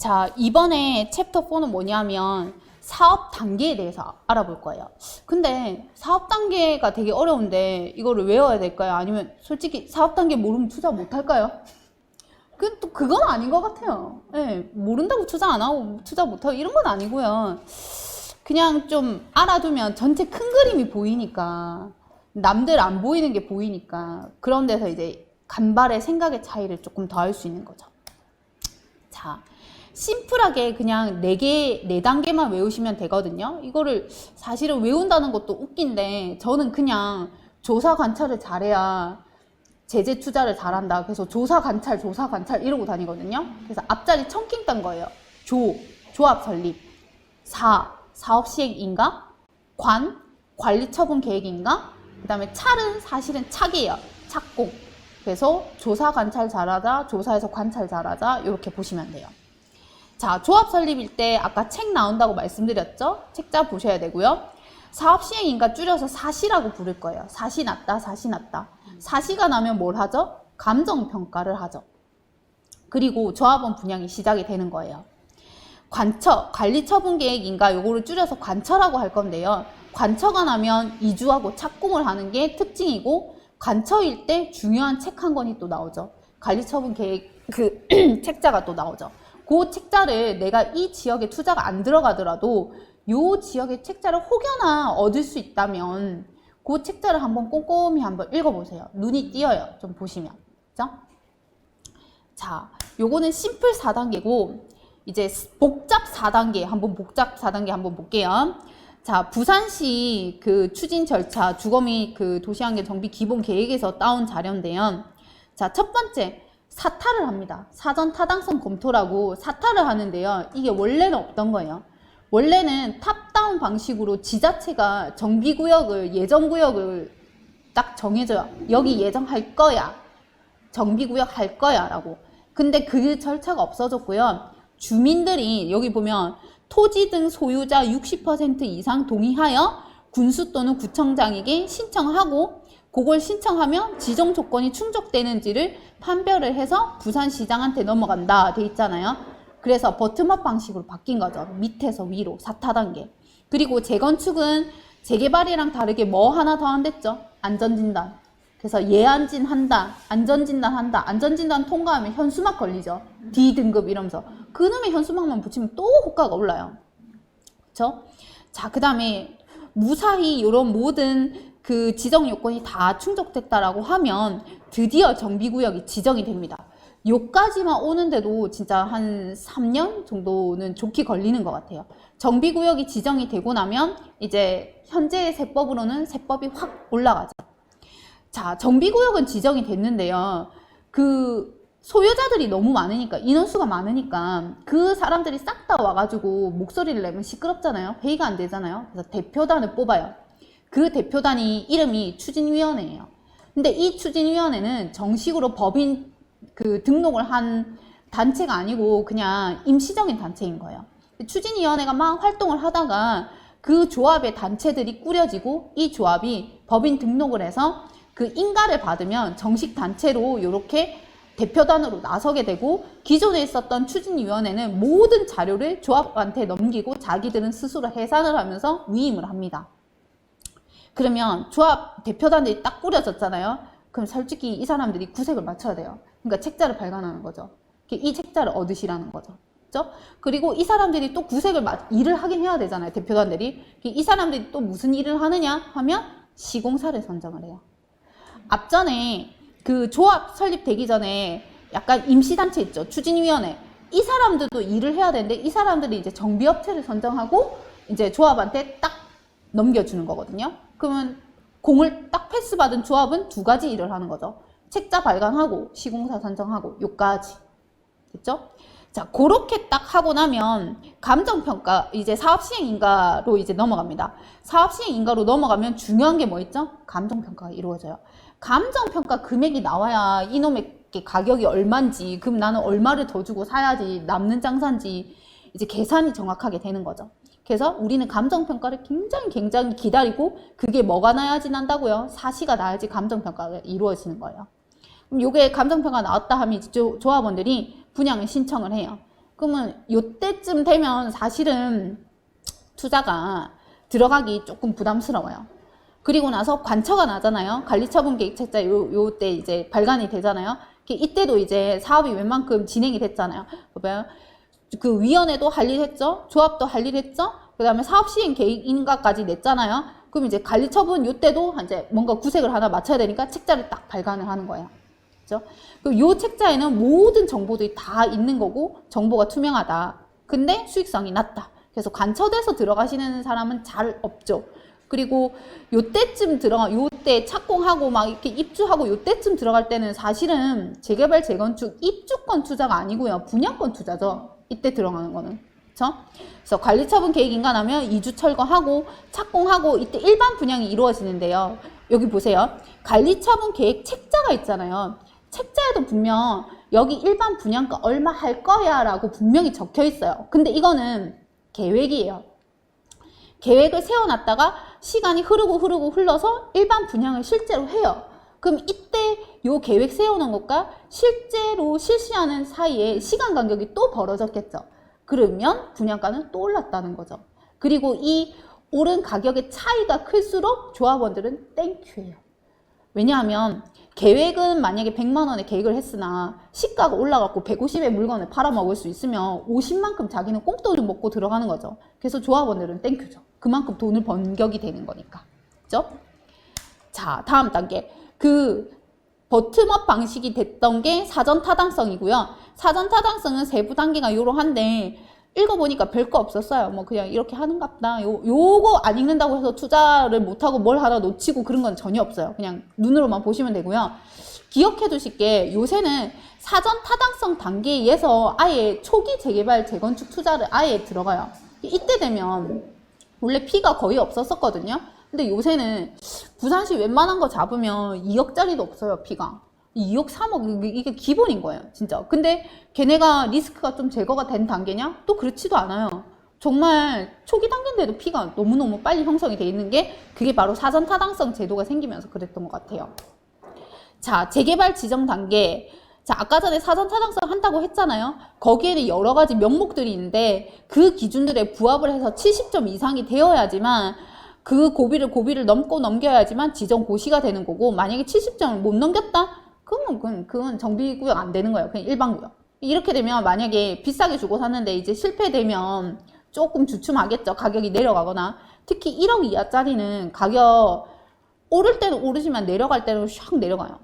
자, 이번에 챕터 4는 뭐냐면 사업 단계에 대해서 알아볼 거예요. 근데 사업 단계가 되게 어려운데 이거를 외워야 될까요? 아니면 솔직히 사업 단계 모르면 투자 못 할까요? 그, 또 그건 아닌 것 같아요. 예, 모른다고 투자 안 하고 투자 못 하고 이런 건 아니고요. 그냥 좀 알아두면 전체 큰 그림이 보이니까 남들 안 보이는 게 보이니까 그런 데서 이제 간발의 생각의 차이를 조금 더 할 수 있는 거죠. 자, 심플하게 그냥 네 개, 네 단계만 외우시면 되거든요. 이거를 사실은 외운다는 것도 웃긴데 저는 그냥 조사 관찰을 잘해야 제재 투자를 잘한다. 그래서 조사 관찰, 조사 관찰 이러고 다니거든요. 그래서 앞자리 청킹 딴 거예요. 조, 조합 설립. 사, 사업 시행 인가? 관, 관리 처분 계획 인가? 그 다음에 찰은 사실은 착이에요. 착공. 그래서 조사 관찰 잘하자, 조사에서 관찰 잘하자 이렇게 보시면 돼요. 자, 조합 설립일 때 아까 책 나온다고 말씀드렸죠? 책자 보셔야 되고요. 사업 시행인가 줄여서 사시라고 부를 거예요. 사시 났다, 사시 났다. 사시가 나면 뭘 하죠? 감정 평가를 하죠. 그리고 조합원 분양이 시작이 되는 거예요. 관처, 관리 처분 계획인가 요거를 줄여서 관처라고 할 건데요. 관처가 나면 이주하고 착공을 하는 게 특징이고 관처일 때 중요한 책 한 권이 또 나오죠. 관리 처분 계획 그 책자가 또 나오죠. 그 책자를 내가 이 지역에 투자가 안 들어가더라도 요 지역의 책자를 혹여나 얻을 수 있다면 그 책자를 한번 꼼꼼히 한번 읽어보세요. 눈이 띄어요. 좀 보시면. 그죠? 자, 요거는 심플 4단계고 이제 복잡 4단계 한번 복잡 4단계 한번 볼게요. 자, 부산시 그 추진 절차 주거미 그 도시환경 정비 기본 계획에서 따온 자료인데요. 자, 첫 번째 사타를 합니다. 사전 타당성 검토라고 사타를 하는데요. 이게 원래는 없던 거예요. 원래는 탑다운 방식으로 지자체가 정비구역을 예정구역을 딱 정해줘요. 여기 예정할 거야. 정비구역 할 거야. 라고. 근데 그 절차가 없어졌고요. 주민들이 여기 보면 토지 등 소유자 60% 이상 동의하여 군수 또는 구청장에게 신청하고 그걸 신청하면 지정 조건이 충족되는지를 판별을 해서 부산시장한테 넘어간다 돼 있잖아요. 그래서 버튼업 방식으로 바뀐 거죠. 밑에서 위로 4타 단계. 그리고 재건축은 재개발이랑 다르게 뭐 하나 더안 됐죠? 안전진단. 그래서 예안진 한다, 안전진단 한다, 안전진단 통과하면 현수막 걸리죠. D등급 이러면서. 그놈의 현수막만 붙이면 또 호가가 올라요. 그쵸? 자, 그 다음에 무사히 이런 모든 그 지정 요건이 다 충족됐다라고 하면 드디어 정비구역이 지정이 됩니다. 요까지만 오는데도 진짜 한 3년 정도는 좋게 걸리는 것 같아요. 정비구역이 지정이 되고 나면 이제 현재의 세법으로는 세법이 확 올라가죠. 자, 정비구역은 지정이 됐는데요. 그 소유자들이 너무 많으니까, 인원수가 많으니까 그 사람들이 싹 다 와가지고 목소리를 내면 시끄럽잖아요. 회의가 안 되잖아요. 그래서 대표단을 뽑아요. 그 대표단이 이름이 추진위원회예요. 근데 이 추진위원회는 정식으로 법인 그 등록을 한 단체가 아니고 그냥 임시적인 단체인 거예요. 추진위원회가 막 활동을 하다가 그 조합의 단체들이 꾸려지고 이 조합이 법인 등록을 해서 그 인가를 받으면 정식 단체로 이렇게 대표단으로 나서게 되고 기존에 있었던 추진위원회는 모든 자료를 조합한테 넘기고 자기들은 스스로 해산을 하면서 위임을 합니다. 그러면 조합 대표단들이 딱 꾸려졌잖아요. 그럼 솔직히 이 사람들이 구색을 맞춰야 돼요. 그러니까 책자를 발간하는 거죠. 이 책자를 얻으시라는 거죠. 그죠? 그리고 이 사람들이 또 구색을 맞, 일을 하긴 해야 되잖아요. 대표단들이. 이 사람들이 또 무슨 일을 하느냐 하면 시공사를 선정을 해요. 앞전에 그 조합 설립되기 전에 약간 임시단체 있죠. 추진위원회. 이 사람들도 일을 해야 되는데 이 사람들이 이제 정비업체를 선정하고 이제 조합한테 딱 넘겨주는 거거든요. 그러면 공을 딱 패스 받은 조합은 두 가지 일을 하는 거죠. 책자 발간하고 시공사 선정하고 요까지. 됐죠? 자, 그렇게 딱 하고 나면 감정평가, 이제 사업시행 인가로 이제 넘어갑니다. 사업시행 인가로 넘어가면 중요한 게 뭐 있죠? 감정평가가 이루어져요. 감정평가 금액이 나와야 이놈의 가격이 얼만지, 그럼 나는 얼마를 더 주고 사야지, 남는 장사인지, 이제 계산이 정확하게 되는 거죠. 그래서 우리는 감정평가를 굉장히 굉장히 기다리고 그게 뭐가 나야지 난다고요? 사시가 나야지 감정평가가 이루어지는 거예요. 그럼 요게 감정평가 나왔다 하면 조합원들이 분양을 신청을 해요. 그러면 요때쯤 되면 사실은 투자가 들어가기 조금 부담스러워요. 그리고 나서 관처가 나잖아요. 관리처분 계획 책자 요, 요 때 이제 발간이 되잖아요. 이때도 이제 사업이 웬만큼 진행이 됐잖아요. 봐봐요. 그 위원회도 할 일 했죠. 조합도 할 일 했죠. 그 다음에 사업 시행 계획 인가까지 냈잖아요. 그럼 이제 관리처분 요때도 이제 뭔가 구색을 하나 맞춰야 되니까 책자를 딱 발간을 하는 거예요. 그죠? 그리고 요 책자에는 모든 정보들이 다 있는 거고 정보가 투명하다. 근데 수익성이 낮다. 그래서 관처돼서 들어가시는 사람은 잘 없죠. 그리고 요때쯤 들어가 요때 착공하고 막 이렇게 입주하고 요때쯤 들어갈 때는 사실은 재개발 재건축 입주권 투자가 아니고요. 분양권 투자죠. 이때 들어가는 거는. 그렇죠? 그래서 관리처분 계획 인가나면 이주 철거하고 착공하고 이때 일반 분양이 이루어지는데요. 여기 보세요. 관리처분 계획 책자가 있잖아요. 책자에도 분명 여기 일반 분양가 얼마 할 거야 라고 분명히 적혀 있어요. 근데 이거는 계획이에요. 계획을 세워놨다가 시간이 흐르고 흐르고 흘러서 일반 분양을 실제로 해요. 그럼 이때 요 계획 세워놓은 것과 실제로 실시하는 사이에 시간 간격이 또 벌어졌겠죠. 그러면 분양가는 또 올랐다는 거죠. 그리고 이 오른 가격의 차이가 클수록 조합원들은 땡큐예요. 왜냐하면 계획은 만약에 100만 원의 계획을 했으나 시가가 올라갔고 150의 물건을 팔아먹을 수 있으면 50만큼 자기는 꽁돈을 먹고 들어가는 거죠. 그래서 조합원들은 땡큐죠. 그만큼 돈을 번격이 되는 거니까. 그죠? 자, 다음 단계. 그 버튼업 방식이 됐던 게 사전 타당성이고요. 사전 타당성은 세부 단계가 요러한데 읽어보니까 별거 없었어요. 뭐 그냥 이렇게 하는갑다. 요, 요거 안 읽는다고 해서 투자를 못하고 뭘 하나 놓치고 그런 건 전혀 없어요. 그냥 눈으로만 보시면 되고요. 기억해 두실 게 요새는 사전 타당성 단계에서 아예 초기 재개발 재건축 투자를 아예 들어가요. 이때 되면 원래 피가 거의 없었었거든요. 근데 요새는 부산시 웬만한 거 잡으면 2억짜리도 없어요, 피가. 2억, 3억, 이게- 기본인 거예요, 진짜. 근데 걔네가 리스크가 좀 제거가 된 단계냐? 또 그렇지도 않아요. 정말 초기 단계인데도 피가 너무너무 빨리 형성이 돼 있는 게 그게 바로 사전 타당성 제도가 생기면서 그랬던 것 같아요. 자, 재개발 지정 단계. 자, 아까 전에 사전 타당성 한다고 했잖아요. 거기에는 여러 가지 명목들이 있는데 그 기준들에 부합을 해서 70점 이상이 되어야지만 그 고비를 고비를 넘고 넘겨야지만 지정 고시가 되는 거고 만약에 70점을 못 넘겼다? 그러면 그건, 그건 정비구역 안 되는 거예요. 그냥 일반구역. 이렇게 되면 만약에 비싸게 주고 샀는데 이제 실패되면 조금 주춤하겠죠. 가격이 내려가거나 특히 1억 이하짜리는 가격 오를 때는 오르지만 내려갈 때는 샥 내려가요.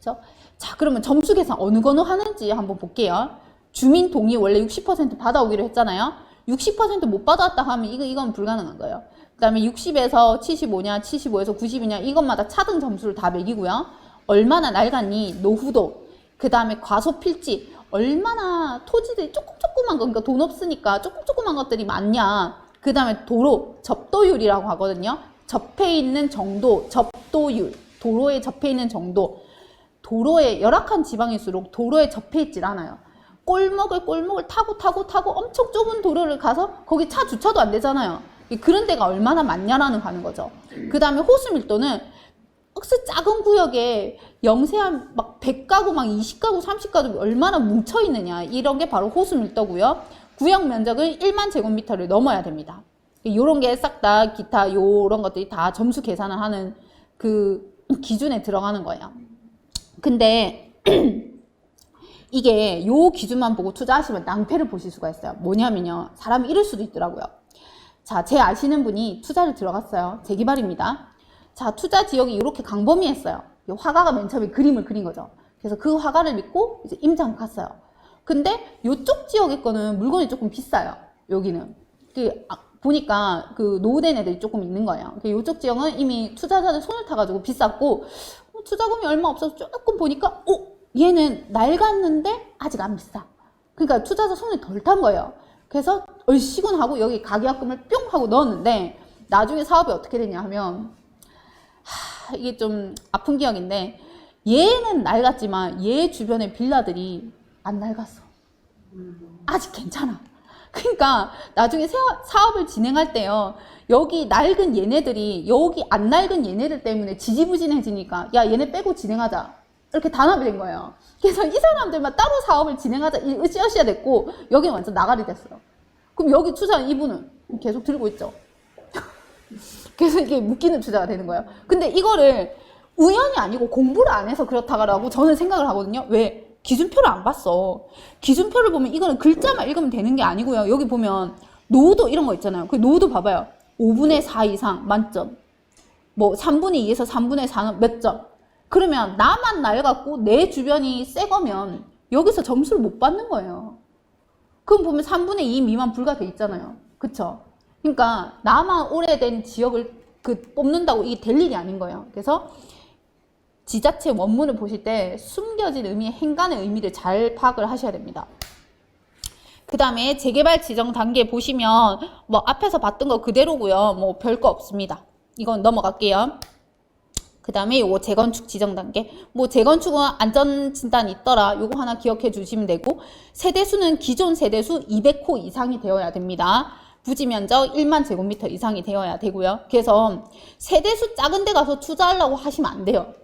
그렇죠? 자, 그러면 점수 계산 어느 거는 하는지 한번 볼게요. 주민 동의 원래 60% 받아오기로 했잖아요. 60%못 받았다 하면 이거 이건 불가능한 거예요. 그 다음에 60에서 75냐, 75에서 90이냐 이것마다 차등 점수를 다 매기고요. 얼마나 낡았니, 노후도, 그 다음에 과소 필지, 얼마나 토지들이 조금 조그만 거, 그러니까 돈 없으니까 조금 조그만 것들이 많냐. 그 다음에 도로 접도율이라고 하거든요. 접해 있는 정도, 접도율, 도로에 접해 있는 정도. 도로에 열악한 지방일수록 도로에 접해 있질 않아요. 꼴목을 꼴목을 타고 타고 타고 엄청 좁은 도로를 가서 거기 차 주차도 안 되잖아요. 이 그런 데가 얼마나 많냐라는 가는 거죠. 그 다음에 호수 밀도는 억스 작은 구역에 영세한 막 100가구 막 20가구 30가구 얼마나 뭉쳐 있느냐 이런 게 바로 호수 밀도고요. 구역 면적은 1만 제곱미터를 넘어야 됩니다. 요런 게 싹 다 기타 요런 것들이 다 점수 계산을 하는 그 기준에 들어가는 거예요. 근데 이게 요 기준만 보고 투자하시면 낭패를 보실 수가 있어요. 뭐냐면요. 사람이 이럴 수도 있더라고요. 자, 제 아시는 분이 투자를 들어갔어요. 재개발입니다. 자, 투자 지역이 이렇게 강범위했어요. 이 화가가 맨 처음에 그림을 그린 거죠. 그래서 그 화가를 믿고 이제 임장 갔어요. 근데 요쪽 지역의 거는 물건이 조금 비싸요. 여기는. 그, 아, 보니까 그 노후된 애들이 조금 있는 거예요. 그 요쪽 지역은 이미 투자자들 손을 타가지고 비쌌고, 어, 투자금이 얼마 없어서 조금 보니까, 어, 얘는 낡았는데 아직 안 비싸. 그러니까 투자자 손을 덜탄 거예요. 그래서 얼씨군 하고 여기 가계약금을 뿅 하고 넣었는데 나중에 사업이 어떻게 되냐 하면 하, 이게 좀 아픈 기억인데 얘는 낡았지만 얘 주변의 빌라들이 안 낡았어. 아직 괜찮아. 그러니까 나중에 사업을 진행할 때요. 여기 낡은 얘네들이 여기 안 낡은 얘네들 때문에 지지부진해지니까 야 얘네 빼고 진행하자. 이렇게 단합이 된 거예요. 그래서 이 사람들만 따로 사업을 진행하자 이 으쌰으쌰 됐고 여기는 완전 나가리 됐어요. 그럼 여기 투자한 이분은 계속 들고 있죠. 그래서 이게 묶이는 투자가 되는 거예요. 근데 이거를 우연이 아니고 공부를 안 해서 그렇다라고 저는 생각을 하거든요. 왜? 기준표를 안 봤어. 기준표를 보면 이거는 글자만 읽으면 되는 게 아니고요. 여기 보면 노도 이런 거 있잖아요. 그 노도 봐봐요. 5분의 4 이상 만점. 뭐 3분의 2에서 3분의 4는 몇 점? 그러면 나만 낡았고 내 주변이 새 거면 여기서 점수를 못 받는 거예요. 그럼 보면 3분의 2 미만 불가 돼 있잖아요. 그쵸? 그러니까 나만 오래된 지역을 그 뽑는다고 이게 될 일이 아닌 거예요. 그래서 지자체 원문을 보실 때 숨겨진 의미, 행간의 의미를 잘 파악을 하셔야 됩니다. 그 다음에 재개발 지정 단계 보시면 뭐 앞에서 봤던 거 그대로고요. 뭐 별거 없습니다. 이건 넘어갈게요. 그 다음에 요거 재건축 지정 단계. 뭐 재건축은 안전 진단이 있더라. 요거 하나 기억해 주시면 되고 세대수는 기존 세대수 200호 이상이 되어야 됩니다. 부지 면적 1만 제곱미터 이상이 되어야 되고요. 그래서 세대수 작은 데 가서 투자하려고 하시면 안 돼요.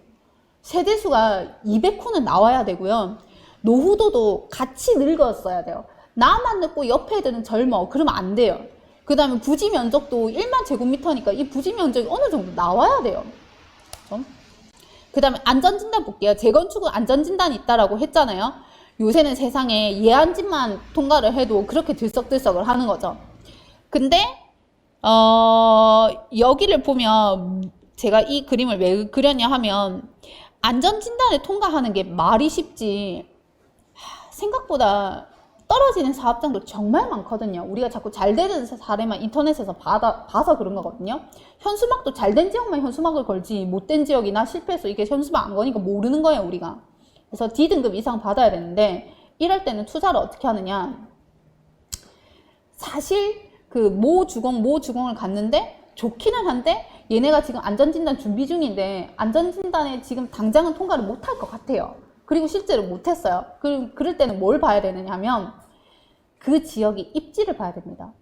세대수가 200호는 나와야 되고요. 노후도도 같이 늙었어야 돼요. 나만 늙고 옆에 애들은 젊어. 그러면 안 돼요. 그 다음에 부지 면적도 1만 제곱미터니까 이 부지 면적이 어느 정도 나와야 돼요. 그 다음에 안전진단 볼게요. 재건축은 안전진단이 있다라고 했잖아요. 요새는 세상에 예안진만 통과를 해도 그렇게 들썩들썩을 하는 거죠. 근데 어, 여기를 보면 제가 이 그림을 왜 그렸냐 하면 안전진단을 통과하는 게 말이 쉽지 하, 생각보다 떨어지는 사업장도 정말 많거든요. 우리가 자꾸 잘 되는 사례만 인터넷에서 받아, 봐서 그런 거거든요. 현수막도 잘 된 지역만 현수막을 걸지 못된 지역이나 실패해서 이게 현수막 안 거니까 모르는 거예요, 우리가. 그래서 D등급 이상 받아야 되는데 이럴 때는 투자를 어떻게 하느냐. 사실 그 모 주공, 모 주공을 갔는데 좋기는 한데 얘네가 지금 안전진단 준비 중인데 안전진단에 지금 당장은 통과를 못할 것 같아요. 그리고 실제로 못했어요. 그, 그럴 때는 뭘 봐야 되느냐 하면 그 지역이 입지를 봐야 됩니다.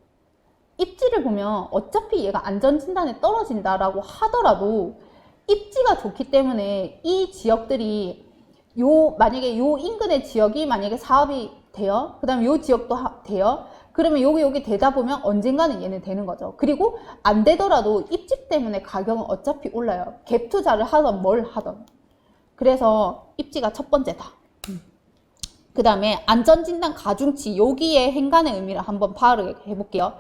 입지를 보면 어차피 얘가 안전진단에 떨어진다라고 하더라도 입지가 좋기 때문에 이 지역들이 요 만약에 요 인근의 지역이 만약에 사업이 돼요. 그 다음에 요 지역도 하, 돼요. 그러면 여기 여기 되다 보면 언젠가는 얘는 되는 거죠. 그리고 안 되더라도 입지 때문에 가격은 어차피 올라요. 갭 투자를 하던 뭘 하던. 그래서 입지가 첫 번째다. 그 다음에 안전진단 가중치 여기에 행간의 의미를 한번 파악을 해볼게요.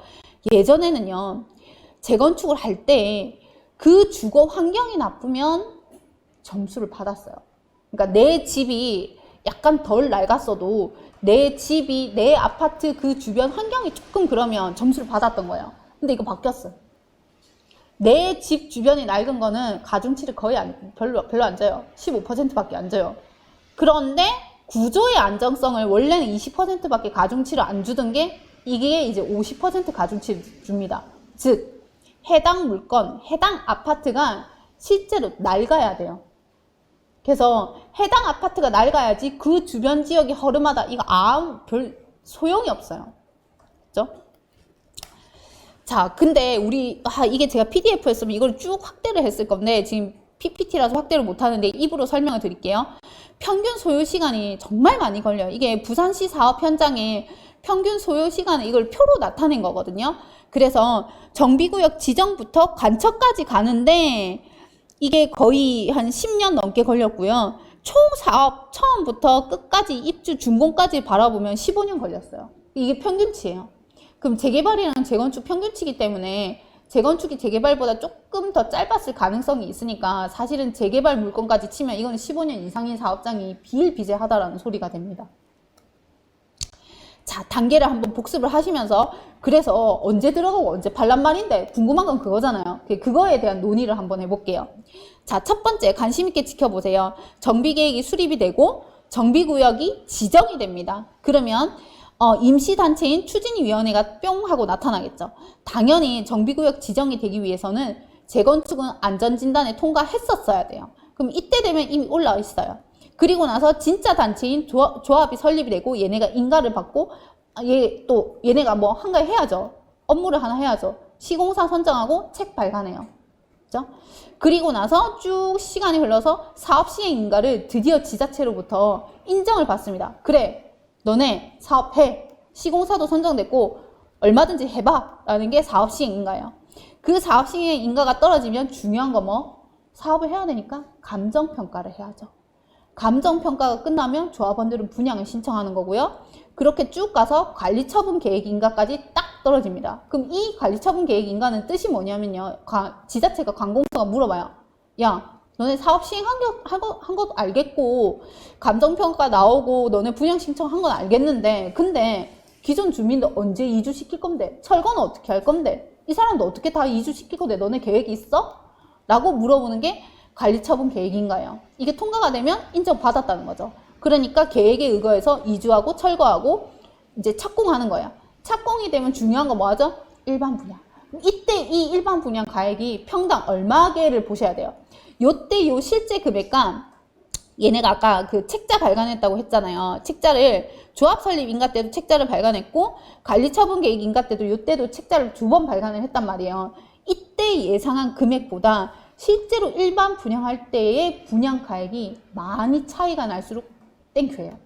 예전에는요 재건축을 할 때 그 주거 환경이 나쁘면 점수를 받았어요. 그러니까 내 집이 약간 덜 낡았어도 내 집이 내 아파트 그 주변 환경이 조금 그러면 점수를 받았던 거예요. 근데 이거 바뀌었어요. 내 집 주변이 낡은 거는 가중치를 거의 안, 별로 별로 안 줘요. 15%밖에 안 줘요. 그런데 구조의 안정성을 원래는 20%밖에 가중치를 안 주던 게 이게 이제 50% 가중치를 줍니다. 즉 해당 물건, 해당 아파트가 실제로 낡아야 돼요. 그래서 해당 아파트가 낡아야지 그 주변 지역이 허름하다. 이거 아무 별 소용이 없어요. 그죠? 자, 근데 우리 아 이게 제가 PDF였으면 이걸 쭉 확대를 했을 건데 지금 PPT라서 확대를 못 하는데 입으로 설명을 드릴게요. 평균 소요 시간이 정말 많이 걸려요. 이게 부산시 사업 현장에 평균 소요 시간을 이걸 표로 나타낸 거거든요. 그래서 정비구역 지정부터 관처까지 가는데 이게 거의 한 10년 넘게 걸렸고요. 총 사업 처음부터 끝까지 입주 준공까지 바라보면 15년 걸렸어요. 이게 평균치예요. 그럼 재개발이랑 재건축 평균치기 때문에 재건축이 재개발보다 조금 더 짧았을 가능성이 있으니까 사실은 재개발 물건까지 치면 이거는 15년 이상인 사업장이 비일비재하다라는 소리가 됩니다. 자, 단계를 한번 복습을 하시면서 그래서 언제 들어가고 언제 팔란 말인데 궁금한 건 그거잖아요. 그거에 대한 논의를 한번 해볼게요. 자, 첫 번째 관심 있게 지켜보세요. 정비계획이 수립이 되고 정비구역이 지정이 됩니다. 그러면 어, 임시단체인 추진위원회가 뿅 하고 나타나겠죠. 당연히 정비구역 지정이 되기 위해서는 재건축은 안전진단에 통과했었어야 돼요. 그럼 이때 되면 이미 올라와 있어요. 그리고 나서 진짜 단체인 조합, 조합이 설립이 되고 얘네가 인가를 받고 아, 얘또 얘네가 뭐 한가위 해야죠. 업무를 하나 해야죠. 시공사 선정하고 책 발간해요. 그죠? 그리고 나서 쭉 시간이 흘러서 사업 시행 인가를 드디어 지자체로부터 인정을 받습니다. 그래, 너네 사업해. 시공사도 선정됐고 얼마든지 해봐. 라는 게 사업 시행 인가예요. 그 사업 시행 인가가 떨어지면 중요한 거 뭐? 사업을 해야 되니까 감정 평가를 해야죠. 감정 평가가 끝나면 조합원들은 분양을 신청하는 거고요. 그렇게 쭉 가서 관리처분 계획 인가까지 딱 떨어집니다. 그럼 이 관리처분 계획 인가는 뜻이 뭐냐면요. 가- 지자체가 관공서가 물어봐요. 야, 너네 사업 시행한 거, 한 거, 한 것도 알겠고, 감정평가 나오고, 너네 분양 신청한 건 알겠는데, 근데 기존 주민들 언제 이주 시킬 건데? 철거는 어떻게 할 건데? 이 사람도 어떻게 다 이주시킬 건데? 너네 계획이 있어? 라고 물어보는 게 관리처분 계획인가요? 이게 통과가 되면 인정받았다는 거죠. 그러니까 계획에 의거해서 이주하고 철거하고 이제 착공하는 거예요. 착공이 되면 중요한 거 뭐하죠? 일반 분양. 이때 이 일반 분양 가액이 평당 얼마개를 보셔야 돼요. 요때 요 실제 금액과 얘네가 아까 그 책자 발간했다고 했잖아요. 책자를 조합 설립 인가 때도 책자를 발간했고 관리 처분 계획 인가 때도 요때도 책자를 두 번 발간을 했단 말이에요. 이때 예상한 금액보다 실제로 일반 분양할 때의 분양 가액이 많이 차이가 날수록 땡큐예요.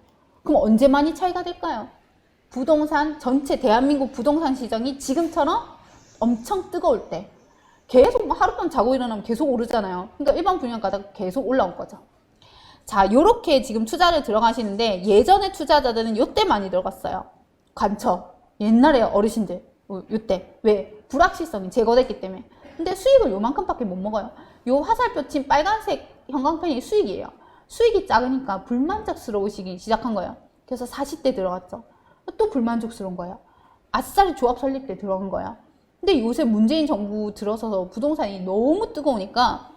그럼 언제 많이 차이가 될까요? 부동산 전체 대한민국 부동산 시장이 지금처럼 엄청 뜨거울 때 계속 뭐 하룻밤 자고 일어나면 계속 오르잖아요. 그러니까 일반 분양가가 계속 올라온 거죠. 자, 요렇게 지금 투자를 들어가시는데 예전에 투자자들은 요때 많이 들어갔어요. 관처. 옛날에 어르신들. 어, 요때. 왜? 불확실성이 제거됐기 때문에. 근데 수익을 요만큼밖에 못 먹어요. 요 화살표 친 빨간색 형광펜이 수익이에요. 수익이 작으니까 불만족스러우시기 시작한 거예요. 그래서 40대 들어갔죠. 또 불만족스러운 거예요. 아싸리 조합 설립 때 들어간 거야. 근데 요새 문재인 정부 들어서서 부동산이 너무 뜨거우니까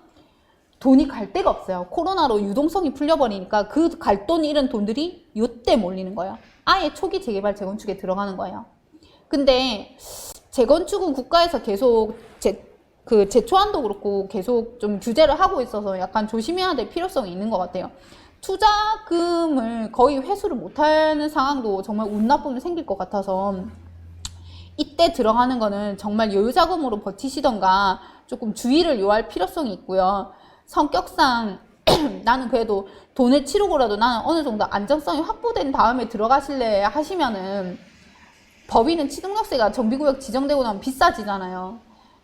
돈이 갈 데가 없어요. 코로나로 유동성이 풀려버리니까 그 갈 돈 잃은 돈들이 요때 몰리는 거예요. 아예 초기 재개발 재건축에 들어가는 거예요. 근데 재건축은 국가에서 계속 제, 그 제초안도 그렇고 계속 좀 규제를 하고 있어서 약간 조심해야 될 필요성이 있는 것 같아요. 투자금을 거의 회수를 못하는 상황도 정말 운 나쁨이 생길 것 같아서 이때 들어가는 거는 정말 여유자금으로 버티시던가 조금 주의를 요할 필요성이 있고요. 성격상 나는 그래도 돈을 치르고라도 나는 어느 정도 안정성이 확보된 다음에 들어가실래 하시면은 법인은 취등록세가 정비구역 지정되고 나면 비싸지잖아요.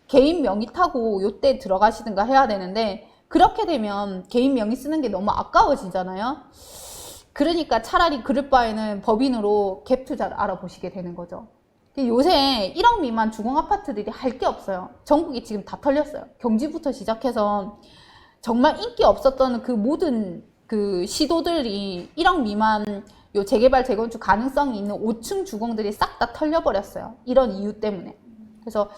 개인 명의 타고 요때 들어가시든가 해야 되는데 그렇게 되면 개인 명의 쓰는 게 너무 아까워지잖아요. 그러니까 차라리 그럴 바에는 법인으로 갭 투자를 알아보시게 되는 거죠. 요새 1억 미만 주공 아파트들이 할 게 없어요. 전국이 지금 다 털렸어요. 경지부터 시작해서 정말 인기 없었던 그 모든 그 시도들이 1억 미만 요 재개발 재건축 가능성이 있는 5층 주공들이 싹 다 털려버렸어요. 이런 이유 때문에. 그래서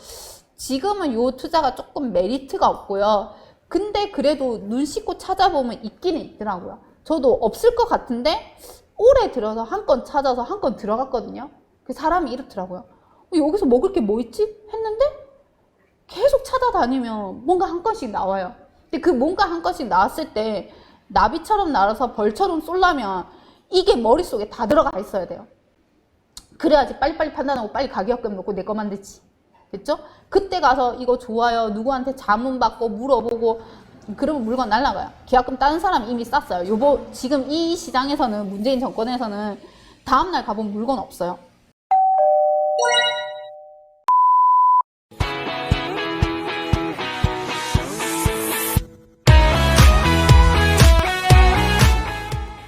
지금은 요 투자가 조금 메리트가 없고요. 근데 그래도 눈 씻고 찾아보면 있기는 있더라고요. 저도 없을 것 같은데 올해 들어서 한 건 찾아서 한 건 들어갔거든요. 그 사람이 이렇더라고요. 어, 여기서 먹을 게 뭐 있지? 했는데 계속 찾아다니면 뭔가 한 건씩 나와요. 근데 그 뭔가 한 건씩 나왔을 때 나비처럼 날아서 벌처럼 쏠라면 이게 머릿속에 다 들어가 있어야 돼요. 그래야지 빨리빨리 판단하고 빨리 가격금 놓고 내 거 만들지. 됐죠? 그때 가서 이거 좋아요. 누구한테 자문 받고 물어보고 그러면 물건 날라가요. 계약금 다른 사람이 이미 쌌어요. 요거 지금 이 시장에서는 문재인 정권에서는 다음날 가본 물건 없어요.